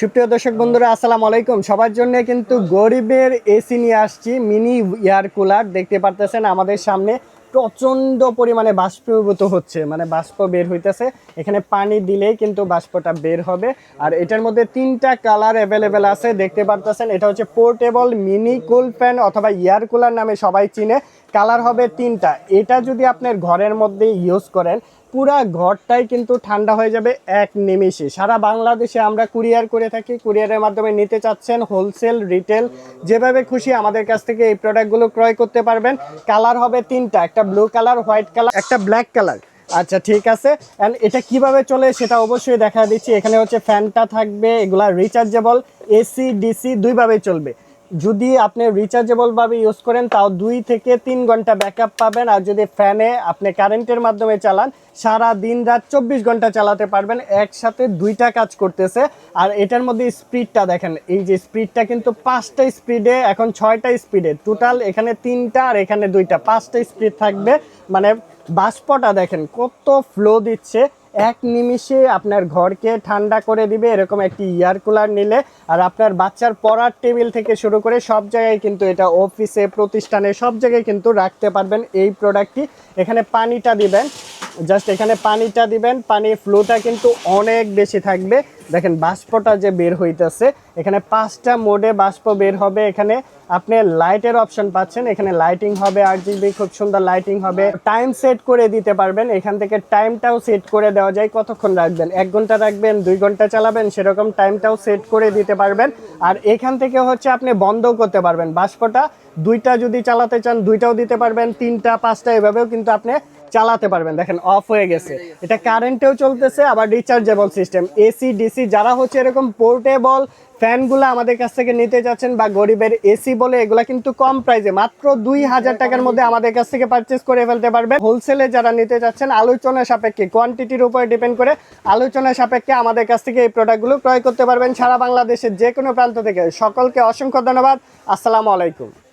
সুপ্রিয় দর্শক বন্ধুরা, আসসালামু আলাইকুম। সবার জন্য কিন্তু গরিবের এসি নিয়ে আসছি, মিনি এয়ার কুলার। দেখতে পারতেছেন আমাদের সামনে প্রচণ্ড পরিমাণে বাষ্পীভূত হচ্ছে মানে বাষ্প বের হইতেছে। এখানে পানি দিলেই কিন্তু বাষ্পটা বের হবে। আর এটার মধ্যে তিনটা কালার অ্যাভেলেবেল আছে, দেখতে পারতেছেন। এটা হচ্ছে পোর্টেবল মিনি কুল ফ্যান অথবা এয়ার কুলার নামে সবাই চিনে। কালার হবে তিনটা। এটা যদি আপনার ঘরের মধ্যে ইউজ করেন পুরা ঘরটাই কিন্তু ঠান্ডা হয়ে যাবে এক নিমিষে। সারা বাংলাদেশে আমরা কুরিয়ার করে থাকি, কুরিয়ারের মাধ্যমে নিতে চাচ্ছেন হোলসেল, রিটেল, যেভাবে খুশি আমাদের কাছ থেকে এই প্রোডাক্টগুলো ক্রয় করতে পারবেন। কালার হবে তিনটা, একটা ব্লু কালার, হোয়াইট কালার, একটা ব্ল্যাক কালার। আচ্ছা ঠিক আছে। অ্যান্ড এটা কীভাবে চলে সেটা অবশ্যই দেখা দিচ্ছি। এখানে হচ্ছে ফ্যানটা থাকবে, এগুলা রিচার্জেবল এসি, ডিসি দুইভাবে চলবে। যদি আপনি রিচার্জেবল ভাবে ইউজ করেন, তাও দুই থেকে তিন ঘণ্টা ব্যাকআপ পাবেন। আর যদি ফ্যানে আপনি কারেন্টের মাধ্যমে চালান, সারা দিন রাত চব্বিশ ঘণ্টা চালাতে পারবেন। একসাথে দুইটা কাজ করতেছে। আর এটার মধ্যে স্পিডটা দেখেন, এই যে স্পিডটা কিন্তু পাঁচটা স্পিডে এখন ছয়টা স্পিডে টোটাল এখানে তিনটা আর এখানে দুইটা। পাঁচটা স্পিড থাকবে। মানে বাষ্পটা দেখেন, কত ফ্লো দিচ্ছে। এক নিমিষে আপনার ঘরকে ঠান্ডা করে দিবে, এরকম একটি ইয়ার কুলার নিলে। আর আপনার বাচ্চার পড়ার টেবিল থেকে শুরু করে সব জায়গায় কিন্তু এটা অফিসে প্রতিষ্ঠানে সব জায়গায় কিন্তু রাখতে পারবেন এই প্রোডাক্টটি এখানে পানিটা দিবেন জাস্ট এখানে পানিটা দিবেন, পানির ফ্লোটা কিন্তু অনেক বেশি থাকবে। দেখেন, বাষ্পটা যে বের হইতেছে, এখানে পাঁচটা মোডে বাষ্প বের হবে। এখানে আপনি লাইটের অপশন পাচ্ছেন। এখানে লাইটিং হবে আর জিবি খুব সুন্দর লাইটিং হবে। টাইম সেট করে দিতে পারবেন। এখান থেকে টাইমটাও সেট করে দেওয়া যায়। কতক্ষণ রাখবেন? এক ঘণ্টা রাখবেন, দুই ঘণ্টা চালাবেন, সেরকম টাইমটাও সেট করে দিতে পারবেন। আর এখান থেকে হচ্ছে আপনি বন্ধ করতে পারবেন। বাষ্পটা দুইটা যদি চালাতে চান, দুইটাও দিতে পারবেন। তিনটা, পাঁচটা, এভাবেও কিন্তু আপনি চালাতে পারবেন। দেখেন অফ হয়ে গেছে। এটা কারেন্টেও চলতেছে আবার রিচার্জেবল সিস্টেম এসি ডিসি যারা হচ্ছে এরকম পোর্টেবল ফ্যানগুলো আমাদের কাছ থেকে নিতে যাচ্ছেন বা গরিবের এসি বলে এগুলা কিন্তু কম প্রাইসে মাত্র দুই হাজার টাকার মধ্যে আমাদের কাছ থেকে পারচেস করে ফেলতে পারবেন। হোলসেলে যারা নিতে যাচ্ছেন আলোচনা সাপেক্ষে কোয়ান্টিটির উপরে ডিপেন্ড করে আলোচনা সাপেক্ষে আমাদের কাছ থেকে এই প্রোডাক্টগুলো ক্রয় করতে পারবেন সারা বাংলাদেশের যে কোনো প্রান্ত থেকে। সকলকে অসংখ্য ধন্যবাদ। আসসালামু আলাইকুম।